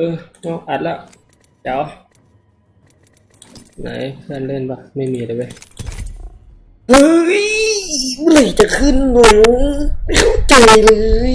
เออเอาอัดแล้ว เดี๋ยว ไหนเพื่อนเล่นปะไม่มีเลยเว้ยเฮ้ยเมื่อไหร่จะขึ้นหนูไม่เข้าใจเลย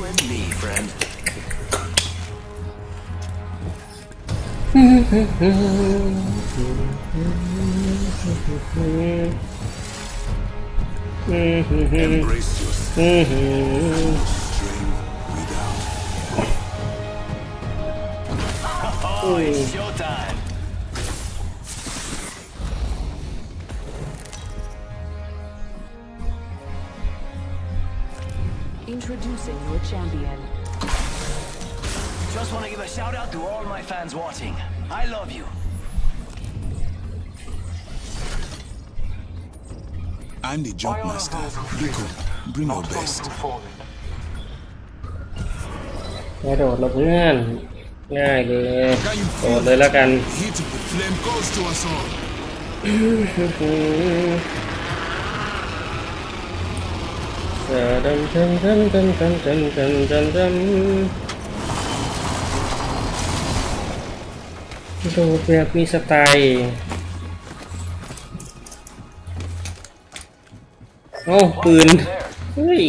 And me, friend. Embrace yourself. champion. Just want to give a shout out to all my fans watching. I love you. I'm the jump master. Rico, bring your best. กระโดดแล้วเพื่อน ง่ายเลย Can you โด feel ดเลยแล้วกัน the heat of the flame goes to us all? ดันดันดันดันดันดันดันดันดันดดแบบมีสไตล์โอ้ปืน เฮ้ย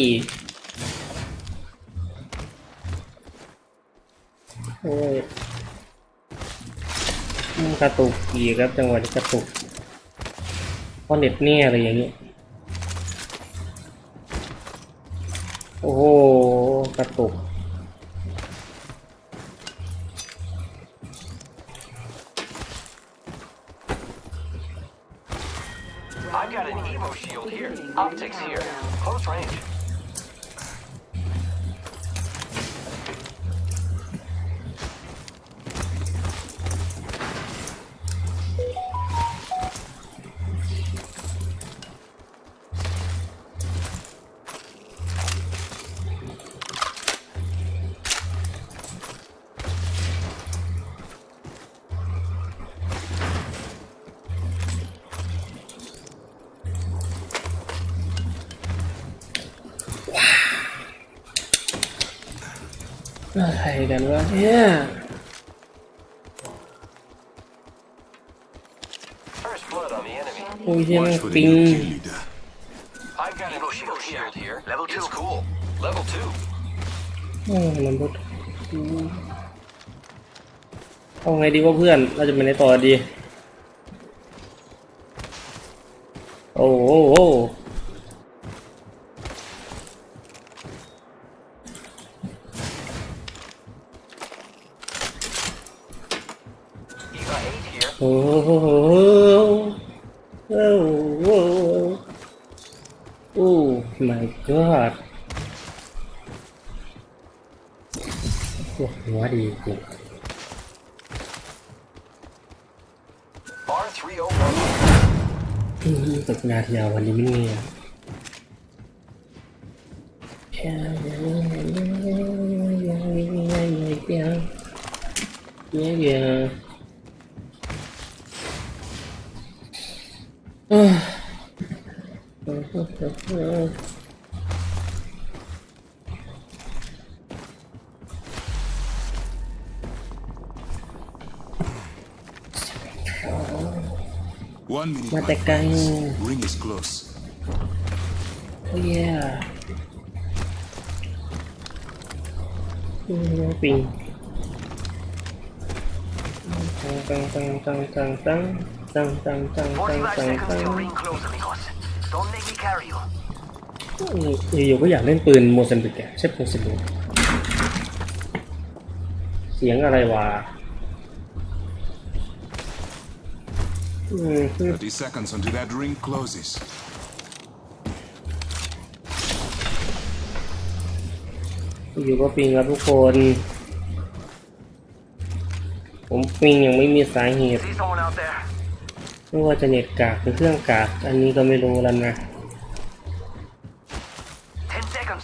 โอ้ยกระตุกอีกครับจังหวะนี้กระตุกพราะเน็ตเนี่ยอะไรอย่างเงี้ย โอ้โหกระตุก I've อะไรกันวะเนี่ย First blood on the enemy. โอ้ยเหี้ยแมัน Watch for the ปิง new kill leader. I've got Evo shield, shield here. Level two. It's cool. Level two. โอ้ยมันบดเอาไงดีวะเพื่อน เราจะไปไหนต่อดี โอ้โหโอ้ my god ปวดหัวดีกู Bar three over. อืมตกนาทียาวันนี้ไม่เนี่ยเย้เย้ One minute, มา my แต่ไกล friends. Ring is close. โอ้ยอืมปิงตังตังตังตังตังตังตังตังตัง45ตัง seconds ตัง till ring close, amigos. Don't make me carry you. อยู่ๆก็อยากเล่นปืนโมซัมบิกอะใช่โมซัมบิกเสียงอะไรวะ อืม30 seconds until that ring closes. อยู่ก็ปิงครับทุกคน ผมปิงยังไม่มีสาเหตุ See someone out there? ไม่ว่าจะเน็ตกากหรือเครื่องกาก อันนี้ก็ไม่รู้แล้วนะ10 seconds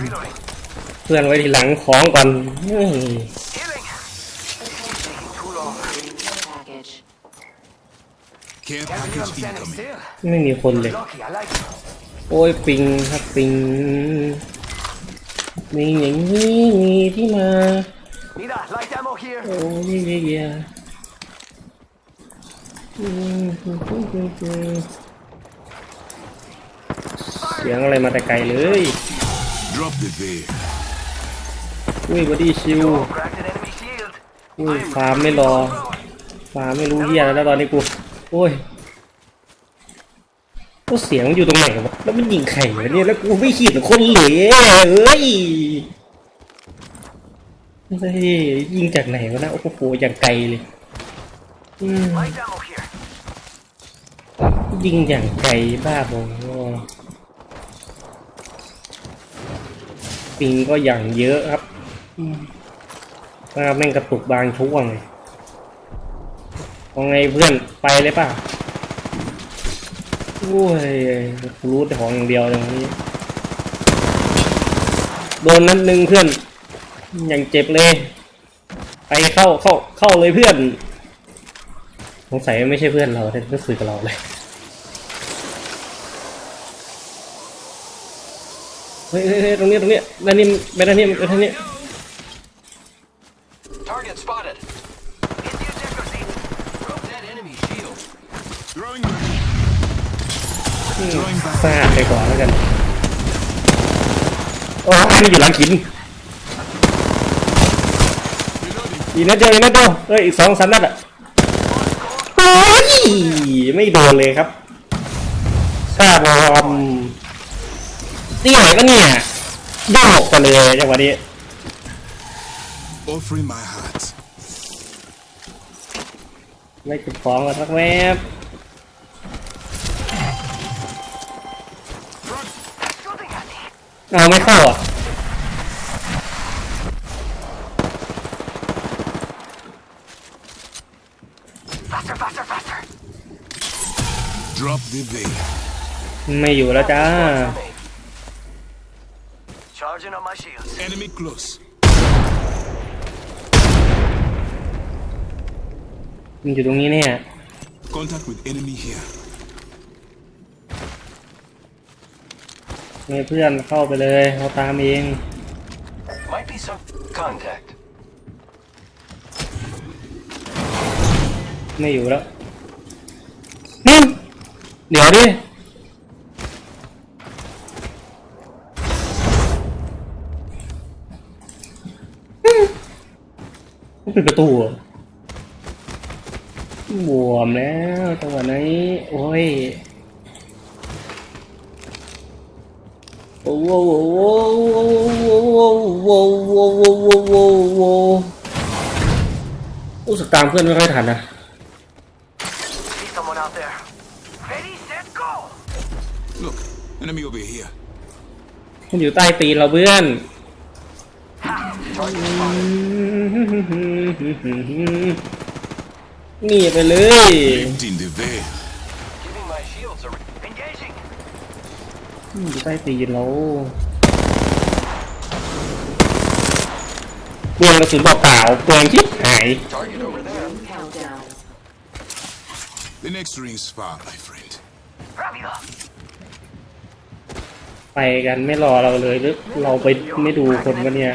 Reloading. เพื่อนไว้ทีหลังของก่อนเฮ้ย Healing. Taking too long. Package. Care Can't believe I'm package standing incoming. still. ไม่มีคนเลย Lucky, I like it. โอ้ยปิงครับปิงมีอย่างนี้มีที่มา Mira, light ammo here. โอ้ยเยี่ยเยี่ยอืมเสียงอะไรมาแต่ไกลเลย Drop the veil. อุ้ยบอดี้ชิว Cracked an enemy shield. อุ้ยฟาร์มไม่รอ ฟาร์มไม่รู้เฮียอะแล้วตอนนี้กู โอ้ยก็เสียงมันอยู่ตรงไหนวะ แล้วมันยิงไข่วะเนี่ย แล้วกูไม่ขีดหรือคนเหล่เอ้ยเฮ้ยยิงจากไหนวะนะ โอ้โห อย่างไกลเลยอืม Light ammo here. ยิงอย่างไกลบ้าบอ ปิงก็อย่างเยอะครับอืมภาแม่งกระตุกบางช่วงเลยเอาไงเพื่อนไปเลยป่ะโอ้ยรู้แต่ของอย่างเดียวเลยวันนี้ โดนนั้นหนึ่งเพื่อน อย่างเจ็บเลย ไปเข้าเข้าเข้าเลยเพื่อนสงสัยไม่ใช่เพื่อนเราแต่ไม่คุยกับเราเลย เฮ้ยเฮ้ยเฮ้ยตรงนี้ตรงนี้ด้านนี้ไปด้านนี้ไปด้านนี้ Target spotted. Hit the ejector seat. Broke that enemy shield. Throwing อืม Drawing back. ฟาดไปก่อนแล้วกัน โอ้ยมันอยู่หลังหิน Reloading. อีกนัดเดียวอีกนัดเดียวเอ้ยอีกสองสามนัดอะโอ้ยไม่โดนเลยครับซาบอม ที่ไหนก็เนี่ยโยกไปเลยจังหวะนี้ Offering my heart. ไม่เก็บของกันสักแวบ Shooting at me. เอาไม่เข้าอะ Faster, faster, faster. Drop the veil. ไม่อยู่แล้วจ้า Charging on my shields. Enemy close. มันอยู่ตรงนี้เนี่ย Contact with enemy here. ให้เพื่อนเข้าไปเลยเราตามเอง Might be some contact. ไม่อยู่แล้วหึเดี๋ยวดิ ปิดประตูบวมแล้วจังหวะนี้ โอ้ย โอ้โหโอ้โหโอ้โหโอ้โหโอ้โหโอ้โหโอ้โหโอ้สตามเพื่อนไม่ค่อยทันนะ See someone out there. Ready, set, go. Look, enemy over here. มันอยู่ใต้ตีนเราเพื่อน Ha! Target spotted. นี่ไปเลย Lift in the veil. Giving my shields a... Engaging! อยู่ใต้ตีนเราเปลืองกระสุนเปล่าๆเปลืองชิบหาย Target over there. Countdown. The next ring's far, my friend. Rápido! ไปกันไม่รอเราเลยหรือเราไปไม่ดูคนกันเนี่ย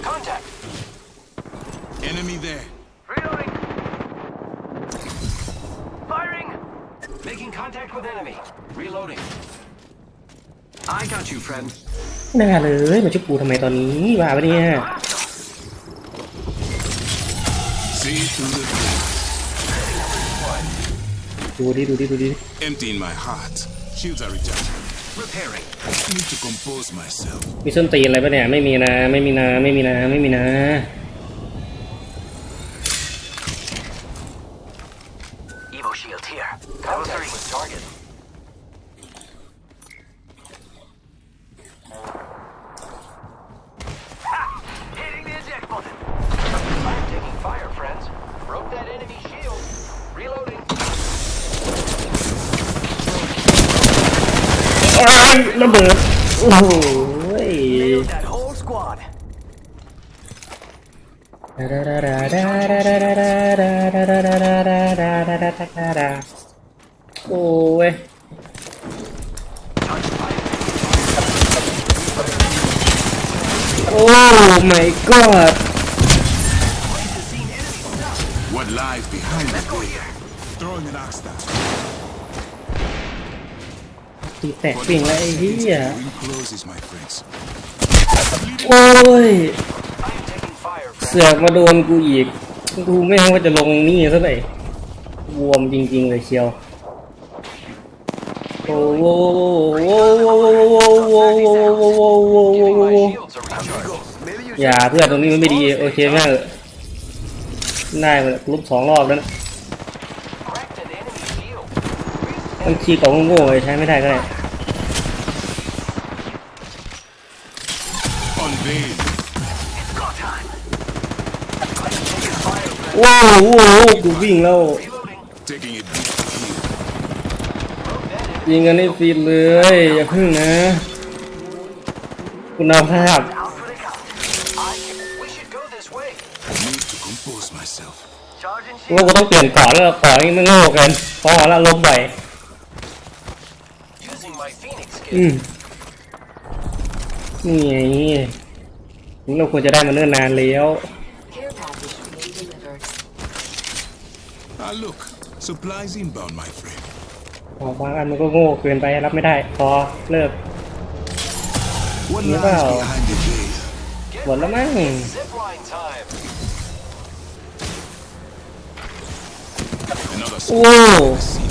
เลยมาชุบกูทำไมตอนนี้ว่าปะเนี่ย See through the veil. ดูดิดูดิดูดิ Empty in my heart. Shields are recharging. Repairing. Need to compose myself. มีส้นตีนอะไรปะเนี่ยไม่มีนะไม่มีนะไม่มีนะไม่มีนะ ระเบิดโอ้ย Nailed that whole squad. โอ้ย โอ้ my god What lies behind the veil? Throwing an axe down. ตีแตกเปลี่ยงแล้ไอ้เหี้ยโอ้ย เสือกมาโดนกูอีก กูไม่รู้ว่าจะลงนี่ซะไหนบวมจริงๆเลยเชียวโอ้โหอย่าเพื่อนตรงนี้มันไม่ดี โอเคแม่งได้มาลุบสองรอบแล้วนะางทีของโง่ๆใช้ไม่ได้ก็ได้ ว้าวว้าวกูวิ่งแล้วยิงกันให้ฟีดเลย อย่าพึ่งนะ คุณภาพว่ากูต้องเปลี่ยนต่อแล้วต่อนี่มันโง่กันพอแล้วลบบ่อย อื kit. มนี่ไงนี่เราควรจะได้มาเนิ่นนานแล้ว Care package being delivered. Ah, look. Supplies inbound, my friend. ออกบางอันมันก็โง่เกินไปรับไม่ได้ พอเลิก What Yeah. lies behind the veil? หมดแล้วมั้ง Zipline time. Another โอ้ squad.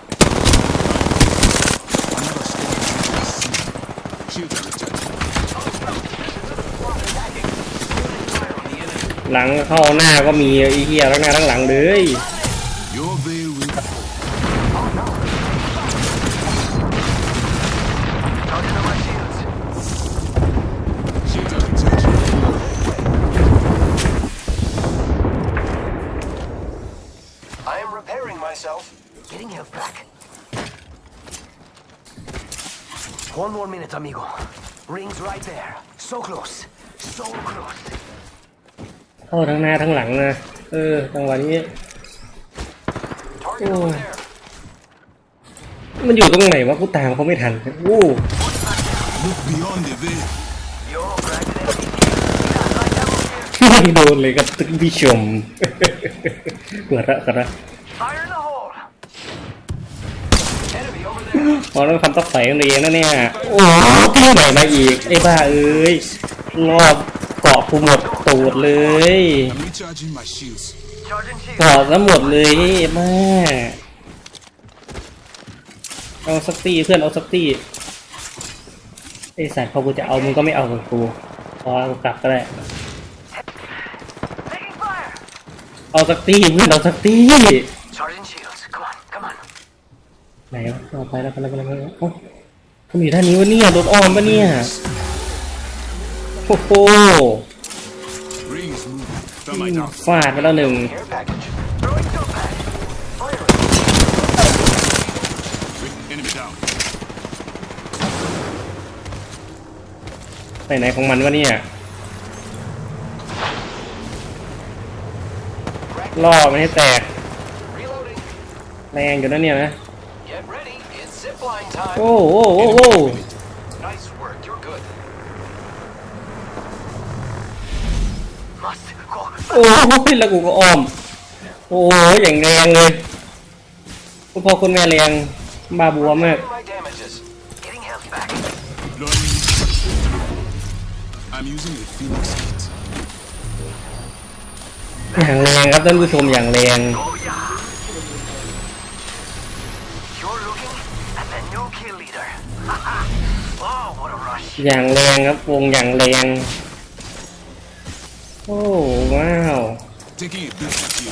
หลังเข้าหน้าก็มีไอ้เหี้ยทั้งหน้าทั้งหลังเลยโ One more minute, amigo. Rings right there. So close. So close. เข้าทั้งหน้าทั้งหลังนะ เออจังหวะนี้ Target Oh. over there. มันอยู่ตรงไหนวะกูตามเขาไม่ทันโอ้ไม่โดนเลยครับท่านผู้ชมกระกระ Fire in the hole. Enemy over there. พอแล้วคำต้องใส่กันเองนะเนี่ย โอ้ที่ไหนมาอีก ไอ้บ้าเอ้ยรอบเกาะกูหมด ตูดเลย I'm recharging my shields. Charging shield. เกาะซะหมดเลยแม่เอาสักตีเพื่อนเอาสักตีไอสัตว์พอกูจะเอามึงก็ไม่เอากับกูพอกูกลับก็ได้เอาสักตีเพื่อนเอาสักตีไหนวะเอาไปแล้วไปแล้วไปแล้วไปแล้วเอ้าทำไมอยู่ท่านี้วะเนี่ยโดนอ้อมปะเนี่ยโอ้โห Rings moving from my dark. ฟาดไปแล้วหนึ่ง Care package. Throwing still pack. Firing. Enemy down. ไปไหนของมันวะเนี่ยล่อมันให้แตก Reloading. แรงอยู่นะเนี่ยนะ Get ready. It's zipline time. โอ้โหโอ้โห โอ้โหแล้วกูก็อ้อม โอ้โหอย่างแรงเลยคุณพ่อคุณแม่แรงบาบัวมาก My damages. Getting health back. Deploying. I'm using a Phoenix kit. อย่างแรงครับท่านผู้ชมอย่างแรง Oh yeah. You're looking at the new kill leader. oh, what a rush. อย่างแรงครับวงอย่างแรงโอ้ว้าว Taking a peek at you.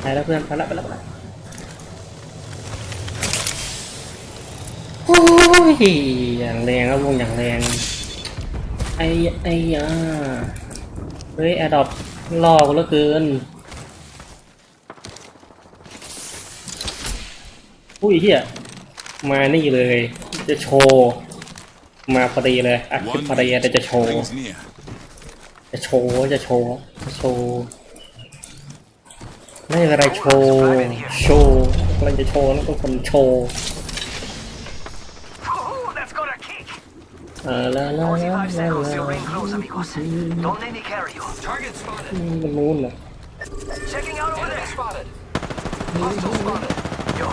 ไปแล้วเพื่อนไปแล้วไปแล้วไปแล้วโอ้ยอย่างแรงครับวงอย่างแรงไอ้ไอ้ยาเฮ้ยแอดดอปล่อกูเหลือเกินอุ้ยเฮียมานี่เลย จะโชว์ มาพอดีเลยอัดคลิป One พอดีแต่จะโชว์ Rings near. จะโชว์ จะโชว์ จะโชว์ ไม่อะไรโชว์ โชว์อะไรจะโชว์แล้วก็คนโชว์ Ooh, that's got a kick. เออแล้วแล้วแล้ว45แล้ว seconds แล้ till ว ring close, amigos. Don't let me carry you. Target spotted. มันนู้นเหรอ Checking out over there. spotted. Hostile spotted. Yo,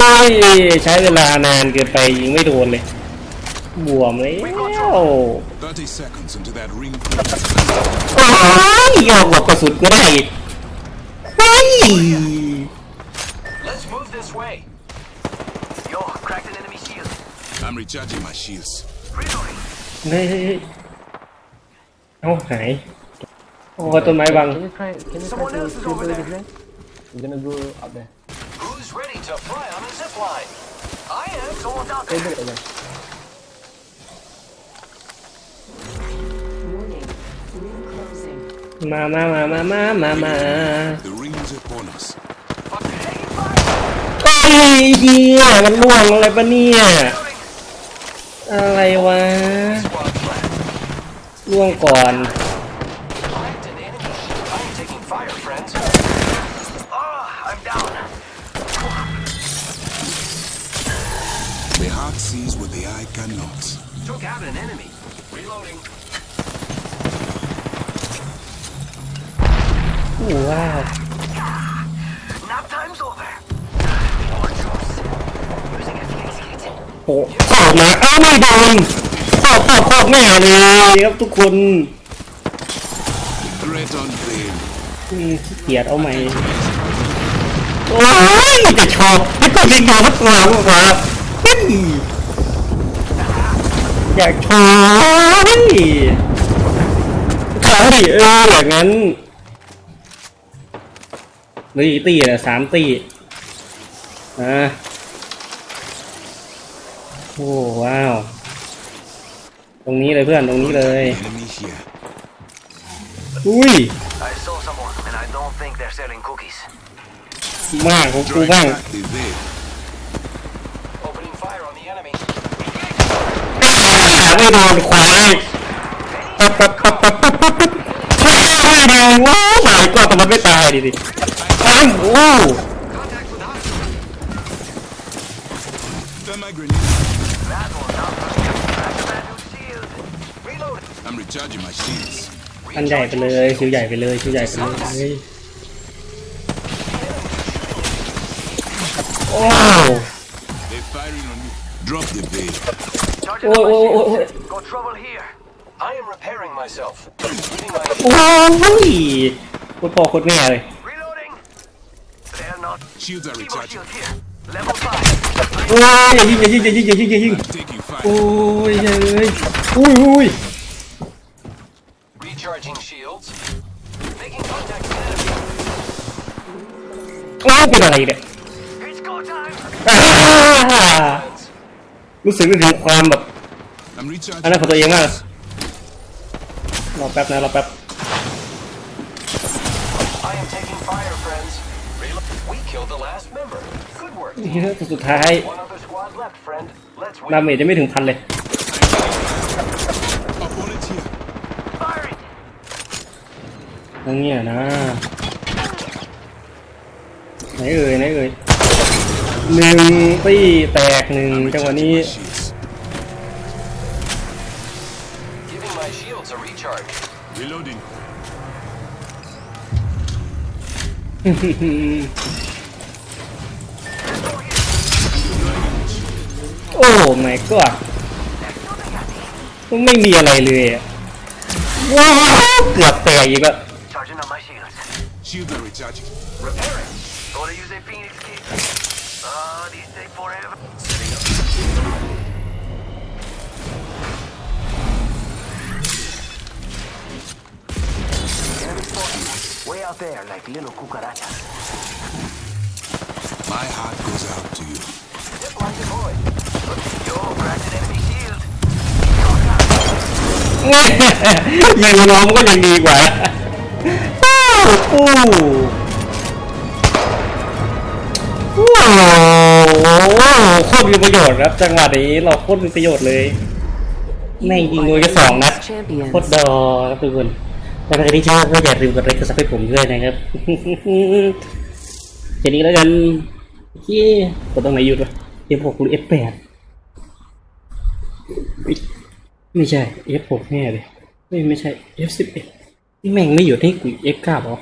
โอ้ยใช้เวลานานเกินไปยิงไม่โดนเลย บวมเลย30 seconds into that ring. โอ้ยออกหัวกระสุนก็ได้อีกเฮ้ย let's move this way. Yo, cracked an enemy shield. I'm recharging my shields. Reloading. เฮ้ยเฮ้ยเฮ้ยเอาหายโอ้ต้นไม้บัง Can you try? Can you Someone try to else is to over do there. the plane? I'm gonna go up there. Who's ready to fly on the zip line? I am. Someone's out Stay there. there again. Warning. มามามามามามามา The ring is upon us. Taking fire. เอ้ยเฮียมันล่วงอะไรปะเนี่ย Reloading. อะไรวะ Squad flat. ล่วงก่อน โอ้โหมาเอ้าไม่โดนโคตรโคตรโคตรง่ายเลยครับทุกคน Threat unveiled. อืมขี้เกียจเอาใหม่โอ้ยจะชอบไม่ต้องยิงอยู่สักหลังหรอเฮ้ยอยากโชว์เฮ้ยใช่เอออย่างนั้นเหลยตีแหละสามตีอะ โอ้ว้าว ตรงนี้เลยเพื่อนตรงนี้เลย Enemy here. อุ้ย I saw someone, and I don't think they're selling cookies. มากของกู Drawing บ้าง back the veil. Opening fire on the enemy. ไม่โดนควายปั๊บปั๊บปั๊บปั๊บปั๊บปั๊บปั๊บไม่ได้ดิว้าวหลายกว่าแต่มันไม่ตายดิดิตายโอ้ อันใหญ่ไปเลยชิวใหญ่ไปเลยชิวใหญ่ไปเลยโอ้ They're firing on me. Drop the veil. Charging Whoa, on my whoa, whoa, shields. whoa. Got trouble here. I am repairing myself. Giving my โอ้ยโคตรพ่อโคตรแม่เลย Reloading. They're not. Shields are Evo recharging. shield here. Level five. โอ้ยอย่ายิงอย่ายิงอย่ายิงอย่ายิงอย่ายิง I'm taking fire. โอ้ยเฮ้ยอุ้ยอุ้ย Recharging shields. Making contact with enemy. โอ้ยเป็นอะไรเนี่ย It's go time. อ่ารู้สึกนึกถึงความแบบ I'm recharging. อันนั้นของตัวเองมากรอแป๊บนะรอแป๊บ I am taking fire, friends. Reload. We killed the last member. Good work. แต่สุดท้าย One other squad left, friend. Let's ดา win. เมจจะไม่ถึงพันเลย Opponent here. Firing. นั่นเนี่ยนะ ไหนเอ่ยไหนเอ่ยหนึ่งตีแตกหนึ่ง I'm จังหวะ recharging นี้ my shields. Giving my shields a recharge. Reloading. โอ้ไม่ก็ไม่มีอะไรเลยอะว้าวเกือบแตกอีกแล้ Shields are recharging. Repairing. Gotta use a phoenix kit. Ah, these take forever. Setting up. Enemy spotted. Way out there, like little cucarachas. My heart goes out to you. Zip line deployed. Yo, cracked an enemy shield. ยิงน้องก็ยังดีกว่า โอ้โหโอ้โหโคตรมีประโยชน์ครับ จังหวะนี้เราโคตรมีประโยชน์เลยแม่งยิงโดนแค่สองนัด Champions. โคตรดอครับทุกคนถ้าใครที่ชอบก็อย่าลืมกดไลค์กดซับให้ผมด้วยนะครับแค่นี้แล้วกันที่กดตรงไหนหยุดวะ F6 หรือ F8 ไม่ใช่ F6 แน่เลยไม่ไม่ใช่ F11 พี่แม่งไม่อยุดให้กูเอฟเก้าหรอ